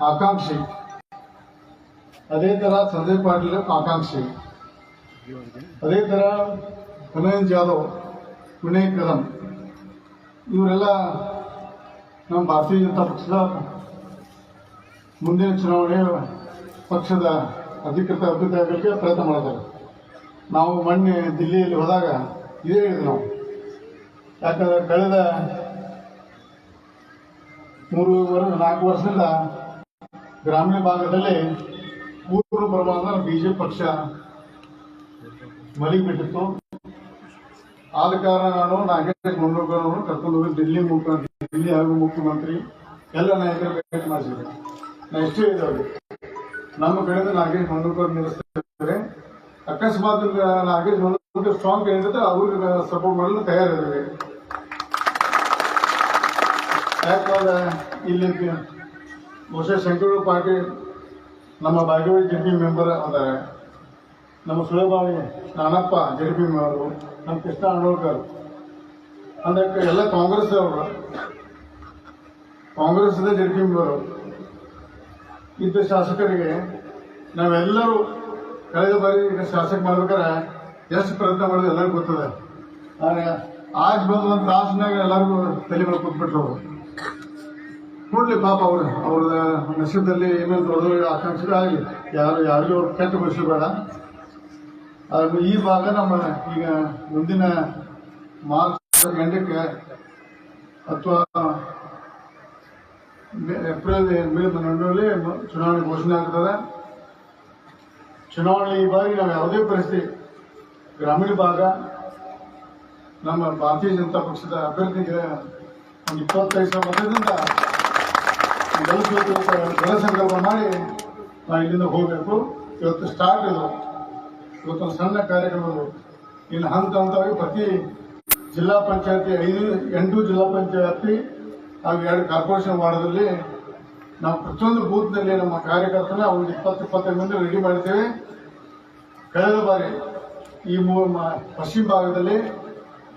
ಆಕಾಂಕ್ಷಿ. ಅದೇ ತರ ಸಂಜಯ್ ಪಾಟೀಲ್ ಆಕಾಂಕ್ಷಿ. ಅದೇ ತರ ಪುನಯನ್ ಜಾಧವ್ ವಿನಯ್ ಕದಂ ಇವರೆಲ್ಲ ನಮ್ಮ ಭಾರತೀಯ ಜನತಾ ಪಕ್ಷದ ಮುಂದಿನ ಚುನಾವಣೆ ಪಕ್ಷದ ಅಧಿಕೃತ ಅಭ್ಯರ್ಥಿ ಆಗಲಿಕ್ಕೆ ಪ್ರಯತ್ನ ಮಾಡ್ತಾರೆ ನಾವು ಮೊನ್ನೆ ದಿಲ್ಲಿಯಲ್ಲಿ ಹೋದಾಗ ಇದೇ ಹೇಳಿದ್ವಿ ನಾವು. ಯಾಕಂದ್ರೆ ಕಳೆದ ಮೂರು ವರ್ಷ ನಾಲ್ಕು ವರ್ಷದಿಂದ ಗ್ರಾಮೀಣ ಭಾಗದಲ್ಲಿ ಮೂರು ಪ್ರಮಾಣದ ಬಿಜೆಪಿ ಪಕ್ಷ ಮಲಿಬಿಟ್ಟಿತ್ತು. ಆದ ಕಾರಣ ನಾನು ನಾಗೇಶ್ ಮಂಡೂರ್ಕರನ್ನು ಕರ್ಕೊಂಡು ಹೋಗಿ ದಿಲ್ಲಿ ಮುಖ್ಯಮಂತ್ರಿ ದಿಲ್ಲಿ ಹಾಗೂ ಮುಖ್ಯಮಂತ್ರಿ ಎಲ್ಲ ನಾಯಕರು ಭೇಟಿ ಮಾಡಿಸಿದ್ರು. ನಾ ಎಷ್ಟು ಇದ್ದಾವೆ ನಮ್ಮ ಕಡೆಯಿಂದ ನಾಗೇಶ್ ಮಂಡೂರ್ಕರ್ ನಿಲ್ಲಿಸ್ತಾರೆ. ಅಕಸ್ಮಾತ್ ನಾಗೇಶ್ ಮಂಡೂರ್ಕರ್ ಸ್ಟ್ರಾಂಗ್ ಕ್ಯಾಂಡಿಡೇಟ್ ಅವ್ರಿಗೆ ಸಪೋರ್ಟ್ ಮಾಡಲು ತಯಾರಿದ್ದಾರೆ. ಯಾಕಂದ್ರೆ ಇಲ್ಲಿ ಬಹುಶಃ ಶಂಕರಗೌಡ ಪಾರ್ಟಿ ನಮ್ಮ ಬಾಗೇವಾಡಿ ಜೆ ಪಿ ಮೆಂಬರ್ ಅಂದರೆ ನಮ್ಮ ಸುಳಬಾವಿ ನಾನಪ್ಪ ಪಿ ಮೆಂಬರು, ನಮ್ಮ ಕೃಷ್ಣ ಅಣ್ಣೋಳ್ಕರ್ ಅದಕ್ಕೆ ಎಲ್ಲ ಕಾಂಗ್ರೆಸ್ ಅವರು ಕಾಂಗ್ರೆಸ್ ಪಿ ಮೆಂಬರು, ಇದ್ದ ಶಾಸಕರಿಗೆ ನಾವೆಲ್ಲರೂ ಕಳೆದ ಬಾರಿ ಶಾಸಕ ಮಾಡ್ಬೇಕಾದ್ರೆ ಎಷ್ಟು ಪ್ರಯತ್ನ ಮಾಡಿದ್ರೆ ಎಲ್ಲರಿಗೂ ಗೊತ್ತದೆ. ಆದರೆ ಆಗ ಬಂದ ಒಂದು ತಾಸಿನಾಗ ಎಲ್ಲರಿಗೂ ತಲೆ ಮೇಲೆ ಕೂತ್ಬಿಟ್ರು ನೋಡ್ಲಿ ಪಾಪ ಅವರು, ಅವ್ರ ನಶೀಬದಲ್ಲಿ ಏನೇನು ದೊಡ್ಡ ಆಕಾಂಕ್ಷೆ ಆಗಲಿ ಯಾರು, ಯಾರಿಗೂ ಅವ್ರು ಕೆಟ್ಟ ಬೇಡ. ಅದನ್ನು ಈ ಭಾಗ ನಮ್ಮ ಈಗ ಮುಂದಿನ ಮಾರ್ಚ್ ಎಂಟಕ್ಕೆ ಅಥವಾ ಏಪ್ರಿಲ್ ಮೇ ಹನ್ನೊಂದರಲ್ಲಿ ಚುನಾವಣೆ ಘೋಷಣೆ ಆಗ್ತದೆ. ಚುನಾವಣೆ ಈ ಬಾರಿ ನಾವು ಯಾವುದೇ ಪರಿಸ್ಥಿತಿ, ಗ್ರಾಮೀಣ ಭಾಗ, ನಮ್ಮ ಭಾರತೀಯ ಜನತಾ ಪಕ್ಷದ ಅಭ್ಯರ್ಥಿಗೆ ಒಂದು ಇಪ್ಪತ್ತೈದು ಸಾವಿರ ಮತದಿಂದ ಗೆಲ್ಲಿಸಬೇಕು ಜನ ಮಾಡಿ ನಾವು ಇಲ್ಲಿಂದ ಹೋಗಬೇಕು ಇವತ್ತು ಸ್ಟಾರ್ಟ್ ಇದು ಇವತ್ತೊಂದು ಸಣ್ಣ ಕಾರ್ಯಕ್ರಮಗಳು ಇನ್ನು ಹಂತ ಹಂತವಾಗಿ ಪ್ರತಿ ಜಿಲ್ಲಾ ಪಂಚಾಯತಿ ಐದು ಎಂಟು ಜಿಲ್ಲಾ ಪಂಚಾಯತಿ ಹಾಗೂ ಎರಡು ಕಾರ್ಪೊರೇಷನ್ ವಾರ್ಡದಲ್ಲಿ ನಾವು ಪ್ರತಿಯೊಂದು ಬೂತ್ನಲ್ಲಿ ನಮ್ಮ ಕಾರ್ಯಕರ್ತನ ಒಂದು ಇಪ್ಪತ್ತು ಇಪ್ಪತ್ತೈದು ಮಂದಿ ರೆಡಿ ಮಾಡ್ತೇವೆ ಕಳೆದ ಬಾರಿ ಈ ಪಶ್ಚಿಮ ಭಾಗದಲ್ಲಿ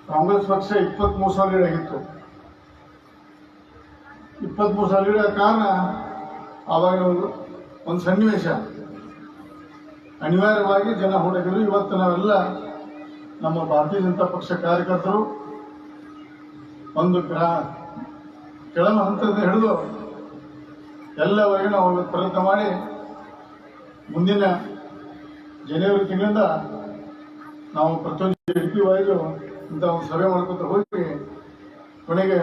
ಕಾಂಗ್ರೆಸ್ ಪಕ್ಷ ಇಪ್ಪತ್ಮೂರು ಸಾವಿರ ಲೀಡ್ ಆಗಿತ್ತು ಇಪ್ಪತ್ಮೂರು ಸಾವಿರ ಕಾರಣ ಆವಾಗ ಒಂದು ಸನ್ನಿವೇಶ. ಅನಿವಾರ್ಯವಾಗಿ ಜನ ಹುಡುಗರು ಇವತ್ತು ನಾವೆಲ್ಲ ನಮ್ಮ ಭಾರತೀಯ ಜನತಾ ಪಕ್ಷ ಕಾರ್ಯಕರ್ತರು ಒಂದು ಗ್ರಾ, ಕೆಳಮ ಹಂತದಿಂದ ಹಿಡಿದು ಎಲ್ಲವರೆಗೂ ನಾವು ಪ್ರಯತ್ನ ಮಾಡಿ ಮುಂದಿನ ಜನವರಿ ತಿಂಗಳಿಂದ ನಾವು ಪ್ರತಿಯೊಂದು ಪಿ ವೈಸು ಇಂಥ ಒಂದು ಸಭೆ ಮಾಡ್ಕೊತ ಹೋಗಿ, ಕೊನೆಗೆ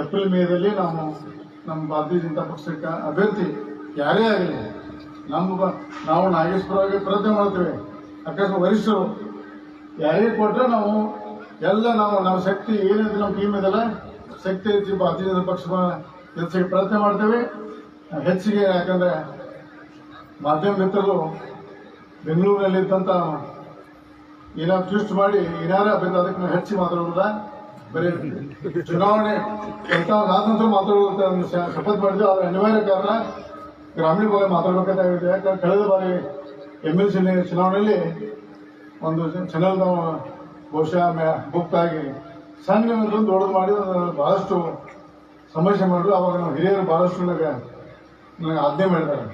ಏಪ್ರಿಲ್ ಮೇದಲ್ಲಿ ನಾವು ನಮ್ಮ ಭಾರತೀಯ ಜನತಾ ಪಕ್ಷಕ್ಕೆ ಅಭ್ಯರ್ಥಿ ಯಾರೇ ಆಗಲಿ ನಮ್ಮ ನಾವು ನಾಗೇಶ್ವರವಾಗಿ ಪ್ರಯತ್ನ ಮಾಡ್ತೇವೆ. ಅಕಸ್ಮಾತ್ ವರಿಷ್ಠರು ಯಾರೇ ಕೊಟ್ಟರೆ ನಾವು ಎಲ್ಲ ನಾವು ನಮ್ಮ ಶಕ್ತಿ ಏನಿದೆ ನಮ್ಮ ಟೀಮ್ ಇದೆಲ್ಲ ಶಕ್ತಿ ಐತಿ ಭಾರತೀಯ ಜನತಾ ಪಕ್ಷ ಹೆಚ್ಚಿಗೆ ಪ್ರಯತ್ನ ಮಾಡ್ತೇವೆ. ಹೆಚ್ಚಿಗೆ ಯಾಕಂದ್ರೆ ಮಾಧ್ಯಮ ಮಿತ್ರರು ಬೆಂಗಳೂರಿನಲ್ಲಿ ಇದ್ದಂತ ಏನಾದ್ರು ಟ್ವಿಸ್ಟ್ ಮಾಡಿ ಏನಾರ ಅದಕ್ಕೆ ನಾವು ಹೆಚ್ಚು ಮಾತಾಡೋದಿಲ್ಲ. ಬರೀ ಚುನಾವಣೆ ಅಂತ ಆದ ಶ- ಶಪಥ ಮಾಡಿದ್ರು. ಅವ್ರ ಅನಿವಾರ್ಯ ಕಾರಣ ಗ್ರಾಮೀಣ ಭಾಗ ಮಾತಾಡಬೇಕಾಗಿದೆ ಯಾಕಂದ್ರೆ ಕಳೆದ ಬಾರಿ ಎಂ ಎಲ್ ಸಿ ಚುನಾವಣೆಯಲ್ಲಿ ಒಂದು ಚನಲ್ ನಾವು ಬಹುಶಃ ಮ್ಯಾ- ಗುಪ್ತ ಆಗಿ ಸಣ್ಣ ದೊಡ್ಡದು ಮಾಡಿ ಬಹಳಷ್ಟು ಸಮಸ್ಯೆ ಮಾಡಿದ್ರು. ಅವಾಗ ನಾವು ಹಿರಿಯರು ಬಹಳಷ್ಟು ನನಗೆ ನನಗೆ ಆಜ್ಞೆ ಮಾಡಿದ್ದಾರೆ.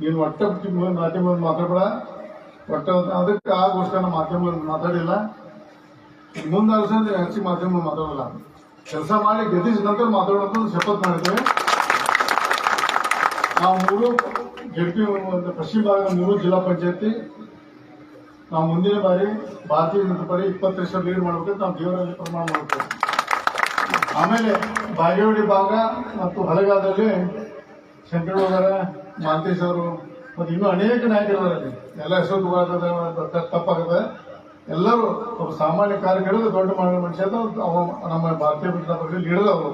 ನೀನು ಒಟ್ಟ ಮಾಧ್ಯಮದಲ್ಲಿ ಮಾತಾಡಬೇಡ. ಒಟ್ಟ ಅದಕ್ಕೆ ಆಗೋಸ್ಕರ ನಾವು ಮಾಧ್ಯಮ ಮಾತಾಡಿಲ್ಲ. ವರ್ಷ ಹೆಚ್ಚಿಗೆ ಮಾಧ್ಯಮ ಮಾತಾಡಲ್ಲ. ಕೆಲಸ ಮಾಡಿ ಗೆದ್ದಿಸಿದ ನಂತರ ಮಾತಾಡೋದು ಶಪಥ ಮಾಡಿದ್ದೇವೆ ನಾವು ಮೂರು ಜಡ್ಪಿ ಪಶ್ಚಿಮ ಭಾಗದ ಮೂರು ಜಿಲ್ಲಾ ಪಂಚಾಯತಿ. ನಾವು ಮುಂದಿನ ಬಾರಿ ಭಾರತೀಯ ಜನತಾ ಪಾರ್ಟಿ ಇಪ್ಪತ್ತು ವರ್ಷ ಲೀಡ್ ಮಾಡಬೇಕಂತ ನಾವು ದೇವರಲ್ಲಿ ಪ್ರಮಾಣ ಮಾಡ್ತೇವೆ ಆಮೇಲೆ ಬಾಗೇವಾಡಿ ಭಾಗ ಮತ್ತು ಹಲಗಾದಲ್ಲಿ ಶಂಕರಗೌಡರ ಮಾಂತೇಶ್ ಅವರು ಮತ್ತು ಇನ್ನೂ ಅನೇಕ ನಾಯಕರಿದ್ದಾರೆ ಎಲ್ಲ ಹೆಸರು ತಪ್ಪಾಗುತ್ತೆ ಎಲ್ಲರೂ ಒಬ್ಬ ಸಾಮಾನ್ಯ ಕಾರ್ಯಕರ್ತರು ದೊಡ್ಡ ಮಾಡಿದ ಮನುಷ್ಯ ಅಂತ ಅವ ನಮ್ಮ ಭಾರತೀಯ ಜನತಾ ಪಕ್ಷದ ಲೀಡರ್ ಅವರು.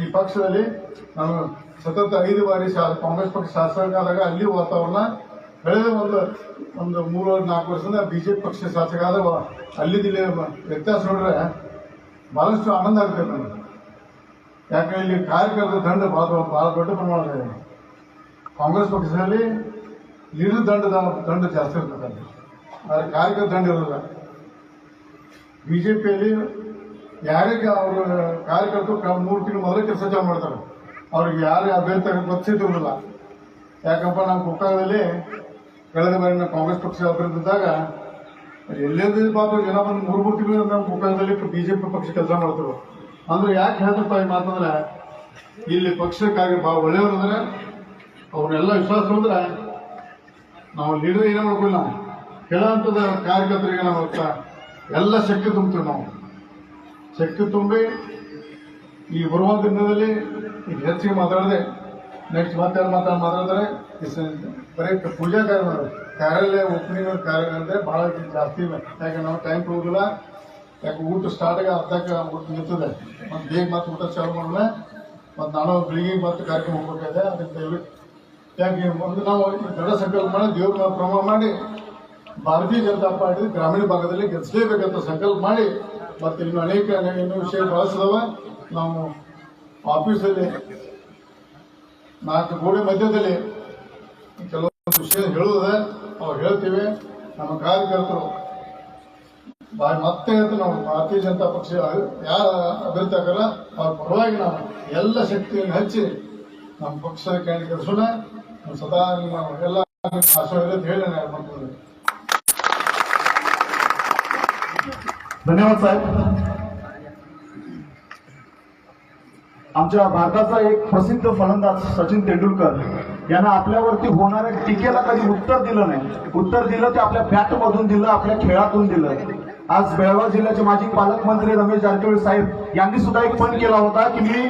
ಈ ಪಕ್ಷದಲ್ಲಿ ನಾನು ಸತತ ಐದು ಬಾರಿ ಕಾಂಗ್ರೆಸ್ ಪಕ್ಷ ಶಾಸಕ ಆದಾಗ ಅಲ್ಲಿ ವಾತಾವರಣ ಕಳೆದ ಒಂದು ಒಂದು ಮೂರು, ನಾಲ್ಕು ವರ್ಷದಿಂದ ಬಿಜೆಪಿ ಪಕ್ಷ ಶಾಸಕ ಆದಾಗ ಅಲ್ಲಿದ್ದಿಲ್ಲಿ ವ್ಯತ್ಯಾಸ ನೋಡ್ರೆ ಬಹಳಷ್ಟು ಆನಂದ ಆಗ್ತದೆ ನನಗೆ. ಯಾಕಂದ್ರೆ ಇಲ್ಲಿ ಕಾರ್ಯಕರ್ತರ ದಂಡ ಬಹಳ ಬಹಳ ದೊಡ್ಡ ಪ್ರಮಾಣದಲ್ಲಿ ಕಾಂಗ್ರೆಸ್ ಪಕ್ಷದಲ್ಲಿ ಲೀಡರ್ ದಂಡದ, ದಂಡ ಜಾಸ್ತಿ ಇರ್ತದೆ ಆದ್ರೆ ಕಾರ್ಯಕರ್ತ ದಂಡ ಇರೋದಿಲ್ಲ ಬಿಜೆಪಿಯಲ್ಲಿ ಯಾರಿಗೆ ಅವರು ಕಾರ್ಯಕರ್ತರು ಮೂರು ತಿಂಗಳು ಮೊದಲೇ ಕೆಲಸ ಮಾಡ್ತಾರೆ. ಅವ್ರಿಗೆ ಯಾರು ಅಭ್ಯರ್ಥಿ ಗೊತ್ತಿದ್ದಿರಲಿಲ್ಲ ಯಾಕಪ್ಪ ನಮ್ಮ ಕೊಕ್ಕಾಗದಲ್ಲಿ ಕಳೆದ ಬಾರಿ ನಾವು ಕಾಂಗ್ರೆಸ್ ಪಕ್ಷ ಅಭ್ಯರ್ಥಿ ಇದ್ದಾಗ ಪಾಪ ಜನ ಬಂದು ಮೂರು ಮೂರು ತಿಂಗಳು ನಮ್ಮ ಜೆ ಬಿಜೆಪಿ ಪಕ್ಷ ಕೆಲಸ ಮಾಡ್ತಾರೆ ಅಂದ್ರೆ ಯಾಕೆ ಹೇಳ್ತಪ್ಪ ಈ ಮಾತಂದ್ರೆ, ಇಲ್ಲಿ ಪಕ್ಷಕ್ಕಾಗಿ ಭಾಳ ಒಳ್ಳೆಯವ್ರಂದ್ರೆ ಅವ್ರನ್ನೆಲ್ಲ ವಿಶ್ವಾಸ ಅಂದ್ರೆ ನಾವು ಲೀಡರ್ ಏನೇ ಮಾಡ್ಕೊಳ್ಳಿ ನಾವು ಹೇಳೋಂಥದ್ದು ಕಾರ್ಯಕರ್ತರಿಗೆ ನಾವು ಎಲ್ಲ ಶಕ್ತಿ ತುಂಬ್ತೀವಿ ನಾವು. ಶಕ್ತಿ ತುಂಬಿ ಈ ಬರುವ ದಿನದಲ್ಲಿ ಈಗ ಹೆಚ್ಚಿಗೆ ಮಾತಾಡದೆ ನೆಕ್ಸ್ಟ್ ಮತ್ತೆ ಮಾತಾಡ್ ಮಾತಾಡ ಮಾತಾಡಿದ್ರೆ ಬರೀ ಪೂಜಾ ಕಾರ್ಯ ಕಾರ್ಯಾಲಯ ಓಪನಿಂಗ್ ಕಾರ್ಯ ಅಂದ್ರೆ ಬಹಳ ಜಾಸ್ತಿ ಇಲ್ಲ ಯಾಕೆ ನಾವು ಟೈಮ್ ಹೋಗಿಲ್ಲ ಯಾಕೆ ಊಟ ಸ್ಟಾರ್ಟ್ ಆಗಿ ಅರ್ಧಕ್ಕೆ ಊಟ ನಿಂತದೆ. ಮತ್ತೆ ಬೇಗ ಮತ್ತೆ ಊಟ ಚಾಲು ಮಾಡಿದ್ರೆ ಮತ್ತು ನಾನು ಬೆಳಿಗ್ಗೆ ಮತ್ತೆ ಕಾರ್ಯಕ್ರಮ ಹೋಗ್ಬೇಕಾಗಿದೆ ಅದಕ್ಕೆ ಯಾಕೆ, ಒಂದು ನಾವು ದೃಢ ಸಂಕಲ್ಪ ಮಾಡಿ ದೇವ್ರ ಪ್ರಮಾಣ ಮಾಡಿ ಭಾರತೀಯ ಜನತಾ ಪಾರ್ಟಿ ಗ್ರಾಮೀಣ ಭಾಗದಲ್ಲಿ ಗೆಲ್ಲಿಸಲೇಬೇಕಂತ ಸಂಕಲ್ಪ ಮಾಡಿ ಮತ್ತೆ ಇನ್ನು ಅನೇಕ ಇನ್ನೂ ವಿಷಯ ಬಳಸಿದವ. ನಾವು ಆಫೀಸಲ್ಲಿ ನಾಲ್ಕು ಗೋಡೆ ಮಧ್ಯದಲ್ಲಿ ಕೆಲವೊಂದು ವಿಷಯ ಹೇಳುವುದ ನಾವು ಹೇಳ್ತೀವಿ. ನಮ್ಮ ಕಾರ್ಯಕರ್ತರು ಮತ್ತೆ ಅಂತ ನಾವು ಭಾರತೀಯ ಜನತಾ ಪಕ್ಷ ಯಾರ ಅಭ್ಯರ್ಥಿ ಆಗಲ್ಲ, ಅವ್ರ ಪರವಾಗಿ ನಾವು ಎಲ್ಲ ಶಕ್ತಿಯನ್ನು ಹಚ್ಚಿ ನಮ್ಮ ಪಕ್ಷದ ಕೈ ಕೆಲಸೋಣ ಸದಾ ನಾವು ಎಲ್ಲ ಆಶೀರ್ವಾದ ಹೇಳಿ ನಾನು धन्यवाद साहेब. आमच्या भारताचा एक प्रसिद्ध फलंदाज सचिन तेंडुलकर यांना आपल्यावरती होणाऱ्या टीकेला कधी उत्तर दिलं नाही. उत्तर दिलं ते आपल्या बॅटमधून दिलं आपल्या खेळातून दिलं. आज बेळगाव जिल्ह्याचे माजी पालकमंत्री रमेश जारकिहोळी साहेब यांनी सुद्धा एक पण केला होता की मी